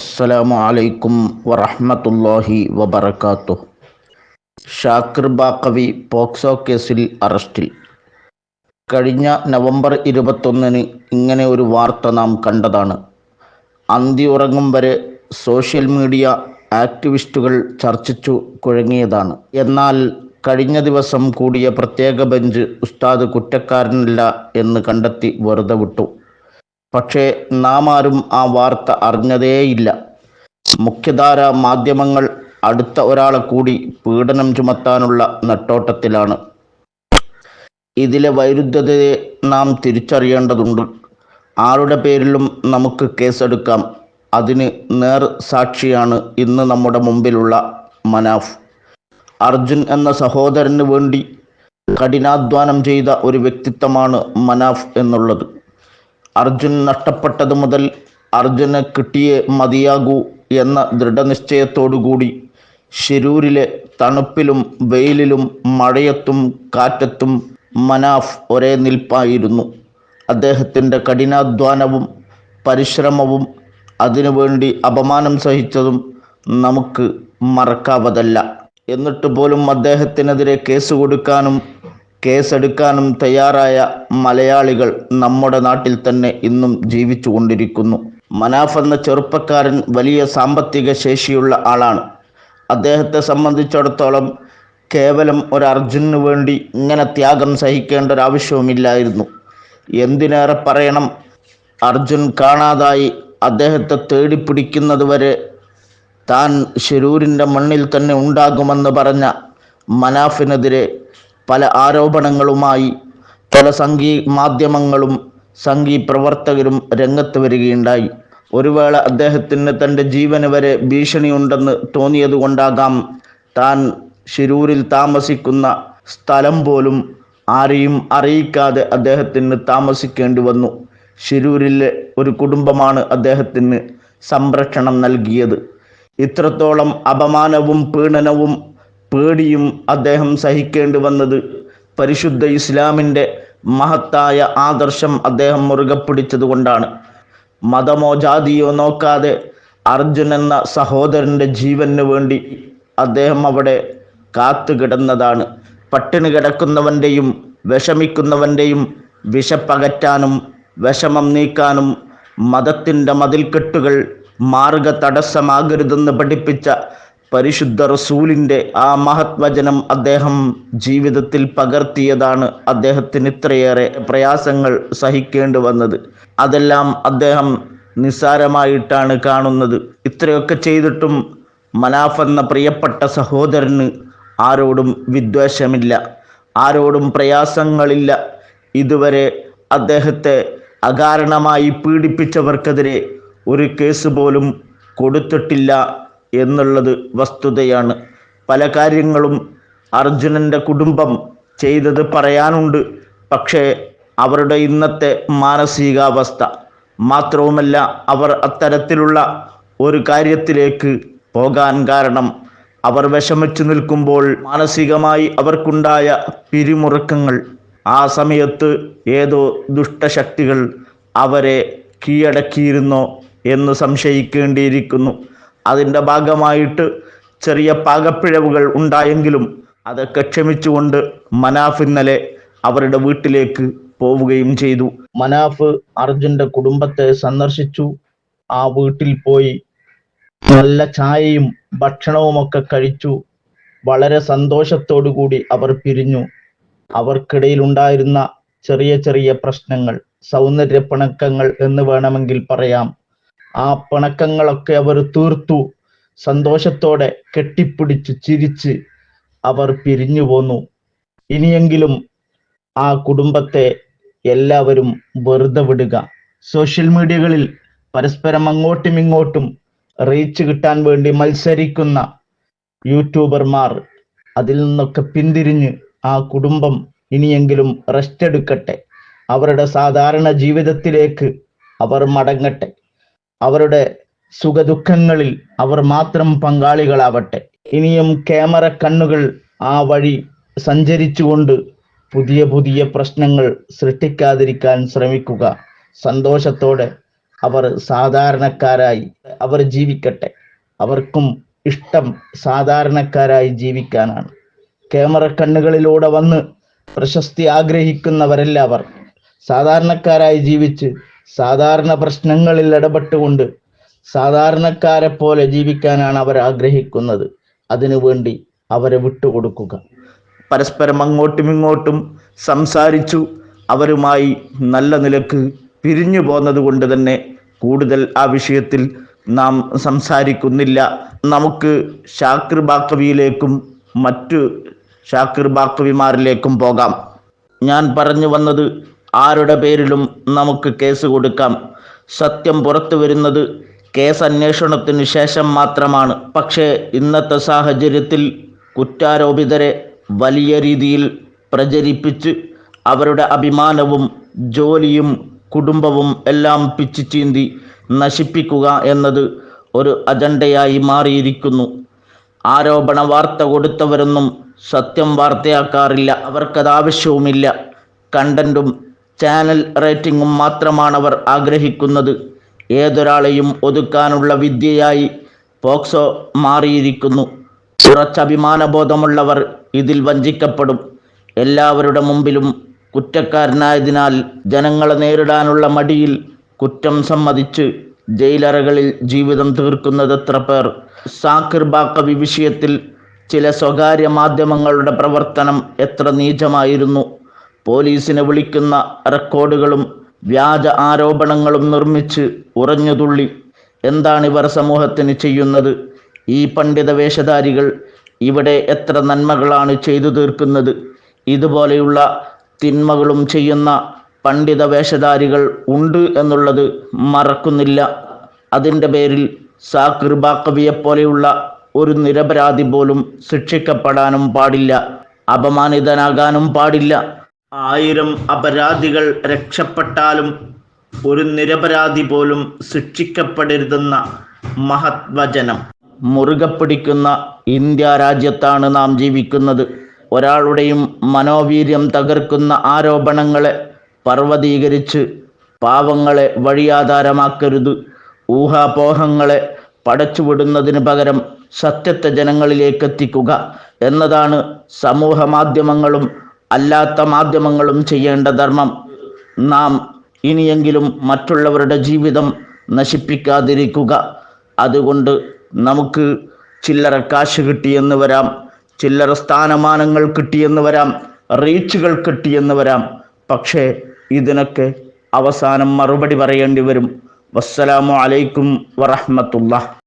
അസ്സലാമു അലൈക്കും വറഹ്മത്തുള്ളാഹി വബർക്കാത്തു ഷാക്കിർ ബാക്കവി പോക്സോ കേസിൽ അറസ്റ്റിൽ. കഴിഞ്ഞ നവംബർ ഇരുപത്തൊന്നിന് ഇങ്ങനെ ഒരു വാർത്ത നാം കണ്ടതാണ്. അന്തി ഉറങ്ങും വരെ സോഷ്യൽ മീഡിയ ആക്ടിവിസ്റ്റുകൾ ചർച്ചിച്ചു കുഴങ്ങിയതാണ്. എന്നാൽ കഴിഞ്ഞ ദിവസം കൂടിയ പ്രത്യേക ബെഞ്ച് ഉസ്താദ് കുറ്റക്കാരനല്ല എന്ന് കണ്ടെത്തി വെറുതെ വിട്ടു. പക്ഷേ നാം ആരും ആ വാർത്ത അറിഞ്ഞതേയില്ല. മുഖ്യധാര മാധ്യമങ്ങൾ അടുത്ത ഒരാളെ കൂടി പീഡനം ചുമത്താനുള്ള നെട്ടോട്ടത്തിലാണ്. ഇതിലെ വൈരുദ്ധ്യതയെ നാം തിരിച്ചറിയേണ്ടതുണ്ട്. ആരുടെ പേരിലും നമുക്ക് കേസെടുക്കാം. അതിന് നേർ സാക്ഷിയാണ് ഇന്ന് നമ്മുടെ മുമ്പിലുള്ള മനാഫ്. അർജുൻ എന്ന സഹോദരന് വേണ്ടി കഠിനാധ്വാനം ചെയ്ത ഒരു വ്യക്തിത്വമാണ് മനാഫ് എന്നുള്ളത്. അർജുൻ നഷ്ടപ്പെട്ടതു മുതൽ അർജുന് കിട്ടിയേ മതിയാകൂ എന്ന ദൃഢനിശ്ചയത്തോടുകൂടി ഷിരൂരിലെ തണുപ്പിലും വെയിലിലും മഴയത്തും കാറ്റത്തും മനാഫ് ഒരേ നിൽപ്പായിരുന്നു. അദ്ദേഹത്തിന്റെ കഠിനാധ്വാനവും പരിശ്രമവും അതിനുവേണ്ടി അപമാനം സഹിച്ചതും നമുക്ക് മറക്കാവതല്ല. എന്നിട്ട് പോലും അദ്ദേഹത്തിനെതിരെ കേസ് കൊടുക്കാനും കേസെടുക്കാനും തയ്യാറായ മലയാളികൾ നമ്മുടെ നാട്ടിൽ തന്നെ ഇന്നും ജീവിച്ചു കൊണ്ടിരിക്കുന്നു മനാഫ് എന്ന ചെറുപ്പക്കാരൻ വലിയ സാമ്പത്തിക ശേഷിയുള്ള ആളാണ്. അദ്ദേഹത്തെ സംബന്ധിച്ചിടത്തോളം കേവലം ഒരു അർജുനു വേണ്ടി ഇങ്ങനെ ത്യാഗം സഹിക്കേണ്ട ഒരു ആവശ്യവുമില്ലായിരുന്നു. എന്തിനേറെ പറയണം? അർജുൻ കാണാതായി അദ്ദേഹത്തെ തേടിപ്പിടിക്കുന്നത് വരെ താൻ ഷിരൂരിന്റെ മണ്ണിൽ തന്നെ ഉണ്ടാകുമെന്ന് പറഞ്ഞ മനാഫിനെതിരെ പല ആരോപണങ്ങളുമായി പല സംഘീ മാധ്യമങ്ങളും സംഘീ പ്രവർത്തകരും രംഗത്ത് വരികയുണ്ടായി. ഒരു വേള അദ്ദേഹത്തിന് തന്റെ ജീവന് വരെ ഭീഷണിയുണ്ടെന്ന് തോന്നിയത് കൊണ്ടാകാം. താൻ ഷിരൂരിൽ താമസിക്കുന്ന സ്ഥലം പോലും ആരെയും അറിയിക്കാതെ അദ്ദേഹത്തിന് താമസിക്കേണ്ടി വന്നു. ഷിരൂരിലെ ഒരു കുടുംബമാണ് അദ്ദേഹത്തിന് സംരക്ഷണം നൽകിയത്. ഇത്രത്തോളം അപമാനവും പീഡനവും പേടിയും അദ്ദേഹം സഹിക്കേണ്ടി വന്നത്. പരിശുദ്ധ ഇസ്ലാമിന്റെ മഹത്തായ ആദർശം അദ്ദേഹം മുറുകെ പിടിച്ചതുകൊണ്ടാണ് മതമോ ജാതിയോ നോക്കാതെ അർജുൻ എന്ന സഹോദരന്റെ ജീവന് വേണ്ടി അദ്ദേഹം അവിടെ കാത്തു കിടന്നതാണ്. പട്ടിണി കിടക്കുന്നവന്റെയും വിഷമിക്കുന്നവന്റെയും വിശപ്പകറ്റാനും വിഷമം നീക്കാനും മതത്തിന്റെ മതിൽക്കെട്ടുകൾ മാർഗ തടസ്സമാകരുതെന്ന് പഠിപ്പിച്ച പരിശുദ്ധ റസൂലിന്റെ ആ മഹത്വചനം അദ്ദേഹം ജീവിതത്തിൽ പകർത്തിയതാണ്. അദ്ദേഹത്തിന് ഇത്രയേറെ പ്രയാസങ്ങൾ സഹിക്കേണ്ടി വന്നത്. അതെല്ലാം അദ്ദേഹം നിസ്സാരമായിട്ടാണ് കാണുന്നത്. ഇത്രയൊക്കെ ചെയ്തിട്ടും മനാഫ് എന്ന പ്രിയപ്പെട്ട സഹോദരന് ആരോടും വിദ്വേഷമില്ല. ആരോടും പ്രയാസങ്ങളില്ല. ഇതുവരെ അദ്ദേഹത്തെ അകാരണമായി പീഡിപ്പിച്ചവർക്കെതിരെ ഒരു കേസ് പോലും കൊടുത്തിട്ടില്ല. എന്നുള്ളത് വസ്തുതയാണ്. പല കാര്യങ്ങളും അർജുനന്റെ കുടുംബം ചെയ്തത് പറയാനുണ്ട്. പക്ഷേ അവരുടെ ഇന്നത്തെ മാനസികാവസ്ഥ മാത്രവുമല്ല അവർ അത്തരത്തിലുള്ള ഒരു കാര്യത്തിലേക്ക് പോകാൻ കാരണം. അവർ വിഷമിച്ചു നിൽക്കുമ്പോൾ മാനസികമായി അവർക്കുണ്ടായ പിരിമുറുക്കങ്ങൾ ആ സമയത്ത് ഏതോ ദുഷ്ടശക്തികൾ അവരെ കീഴടക്കിയിരുന്നോ എന്ന് സംശയിക്കേണ്ടിയിരിക്കുന്നു. അതിന്റെ ഭാഗമായിട്ട് ചെറിയ പാകപ്പിഴവുകൾ ഉണ്ടായെങ്കിലും അതൊക്കെ ക്ഷമിച്ചുകൊണ്ട് മനാഫ് ഇന്നലെ അവരുടെ വീട്ടിലേക്ക് പോവുകയും ചെയ്തു. മനാഫ് അർജുന്റെ കുടുംബത്തെ സന്ദർശിച്ചു. ആ വീട്ടിൽ പോയി നല്ല ചായയും ഭക്ഷണവുമൊക്കെ കഴിച്ചു. വളരെ സന്തോഷത്തോടു കൂടി അവർ പിരിഞ്ഞു. അവർക്കിടയിൽ ഉണ്ടായിരുന്ന ചെറിയ ചെറിയ പ്രശ്നങ്ങൾ സൗന്ദര്യ പിണക്കങ്ങൾ എന്ന് വേണമെങ്കിൽ പറയാം. ആ പിണക്കങ്ങളൊക്കെ അവർ തീർത്തു. സന്തോഷത്തോടെ കെട്ടിപ്പിടിച്ച് ചിരിച്ച് അവർ പിരിഞ്ഞു പോന്നു. ഇനിയെങ്കിലും ആ കുടുംബത്തെ എല്ലാവരും വെറുതെ വിടുക. സോഷ്യൽ മീഡിയകളിൽ പരസ്പരം അങ്ങോട്ടും ഇങ്ങോട്ടും റീച്ച് കിട്ടാൻ വേണ്ടി മത്സരിക്കുന്ന യൂട്യൂബർമാർ അതിൽ നിന്നൊക്കെ പിന്തിരിഞ്ഞ് ആ കുടുംബം ഇനിയെങ്കിലും റെസ്റ്റ് എടുക്കട്ടെ. അവരുടെ സാധാരണ ജീവിതത്തിലേക്ക് അവർ മടങ്ങട്ടെ. അവരുടെ സുഖദുഃഖങ്ങളിൽ അവർ മാത്രം പങ്കാളികളാവട്ടെ. ഇനിയും ക്യാമറ കണ്ണുകൾ ആ വഴി സഞ്ചരിച്ചുകൊണ്ട് പുതിയ പുതിയ പ്രശ്നങ്ങൾ സൃഷ്ടിക്കാതിരിക്കാൻ ശ്രമിക്കുക. സന്തോഷത്തോടെ അവർ സാധാരണക്കാരായി അവർ ജീവിക്കട്ടെ. അവർക്കും ഇഷ്ടം സാധാരണക്കാരായി ജീവിക്കാനാണ്. ക്യാമറ കണ്ണുകളിലൂടെ വന്ന് പ്രശസ്തി ആഗ്രഹിക്കുന്നവരല്ല അവർ. സാധാരണക്കാരായി ജീവിച്ച് സാധാരണ പ്രശ്നങ്ങളിൽ ഇടപെട്ടുകൊണ്ട് സാധാരണക്കാരെ പോലെ ജീവിക്കാനാണ് അവർ ആഗ്രഹിക്കുന്നത്. അതിനുവേണ്ടി അവരെ വിട്ടുകൊടുക്കുക. പരസ്പരം അങ്ങോട്ടും ഇങ്ങോട്ടും സംസാരിച്ചു അവരുമായി നല്ല നിലയ്ക്ക് പിരിഞ്ഞു പോന്നത് കൊണ്ട് തന്നെ കൂടുതൽ ആ വിഷയത്തിൽ നാം സംസാരിക്കുന്നില്ല. നമുക്ക് ഷാക്കിർ ബാക്കവിയിലേക്കും മറ്റു ഷാക്കിർ ബാക്കവിമാരിലേക്കും പോകാം. ഞാൻ പറഞ്ഞു വന്നത് ആരുടെ പേരിലും നമുക്ക് കേസ് കൊടുക്കാം. സത്യം പുറത്തു വരുന്നത് കേസ് അന്വേഷണത്തിന് ശേഷം മാത്രമാണ്. പക്ഷേ ഇന്നത്തെ സാഹചര്യത്തിൽ കുറ്റാരോപിതരെ വലിയ രീതിയിൽ പ്രചരിപ്പിച്ച് അവരുടെ അഭിമാനവും ജോലിയും കുടുംബവും എല്ലാം പിച്ചു ചീന്തി നശിപ്പിക്കുക എന്നത് ഒരു അജണ്ടയായി മാറിയിരിക്കുന്നു. ആരോപണ വാർത്ത കൊടുത്തവരൊന്നും സത്യം വാർത്തയാക്കാറില്ല. അവർക്കത് ആവശ്യവുമില്ല കണ്ടന്റും ചാനൽ റേറ്റിംഗും മാത്രമാണ് അവർ ആഗ്രഹിക്കുന്നത്. ഏതൊരാളെയും ഒതുക്കാനുള്ള വിദ്യയായി പോക്സോ മാറിയിരിക്കുന്നു. ഉറച്ച അഭിമാനബോധമുള്ളവർ ഇതിൽ വഞ്ചിക്കപ്പെടും. എല്ലാവരുടെ മുമ്പിലും കുറ്റക്കാരനായതിനാൽ ജനങ്ങളെ നേരിടാനുള്ള മടിയിൽ കുറ്റം സമ്മതിച്ച് ജയിലറകളിൽ ജീവിതം തീർക്കുന്നത് എത്ര പേർ. സാക്കിർ ബാക്കവി വിഷയത്തിൽ ചില സ്വകാര്യ മാധ്യമങ്ങളുടെ പ്രവർത്തനം എത്ര നീചമായിരുന്നു. പോലീസിനെ വിളിക്കുന്ന റെക്കോർഡുകളും വ്യാജ ആരോപണങ്ങളും നിർമ്മിച്ച് ഉറഞ്ഞുതുള്ളി എന്താണിവർ സമൂഹത്തിന് ചെയ്യുന്നത്? ഈ പണ്ഡിത വേഷധാരികൾ ഇവിടെ എത്ര നന്മകളാണ് ചെയ്തു തീർക്കുന്നത്? ഇതുപോലെയുള്ള തിന്മകളും ചെയ്യുന്ന പണ്ഡിത വേഷധാരികൾ ഉണ്ട് എന്നുള്ളത് മറക്കുന്നില്ല. അതിന്റെ പേരിൽ സാക്കിർ ബാക്കവിയെപ്പോലെയുള്ള ഒരു നിരപരാധി പോലും ശിക്ഷിക്കപ്പെടാനും പാടില്ല. അപമാനിതനാകാനും പാടില്ല. ആയിരം അപരാധികൾ രക്ഷപ്പെട്ടാലും ഒരു നിരപരാധി പോലും ശിക്ഷിക്കപ്പെടരുതെന്ന മഹത്വചനം. മുറുകെ പിടിക്കുന്ന ഇന്ത്യ രാജ്യത്താണ് നാം ജീവിക്കുന്നത്. ഒരാളുടെയും മനോവീര്യം തകർക്കുന്ന ആരോപണങ്ങളെ പർവതീകരിച്ച് പാവങ്ങളെ വഴിയാധാരമാക്കരുത്. ഊഹാപോഹങ്ങളെ പടച്ചുവിടുന്നതിന് പകരം സത്യത്തെ ജനങ്ങളിലേക്ക് എത്തിക്കുക എന്നതാണ് സമൂഹ മാധ്യമങ്ങളും അല്ലാത്ത മാധ്യമങ്ങളും ചെയ്യേണ്ട ധർമ്മം നാം ഇനിയെങ്കിലും മറ്റുള്ളവരുടെ ജീവിതം നശിപ്പിക്കാതിരിക്കുക. അതുകൊണ്ട് നമുക്ക് ചില്ലറ കാശ് കിട്ടിയെന്ന് വരാം ചില്ലറ സ്ഥാനമാനങ്ങൾ കിട്ടിയെന്ന് വരാം റീച്ചുകൾ കിട്ടിയെന്ന് വരാം. പക്ഷേ ഇതിനൊക്കെ അവസാനം മറുപടി പറയേണ്ടി വരും. വസ്സലാമു അലൈക്കും വറഹ്മത്തുള്ളാഹ്.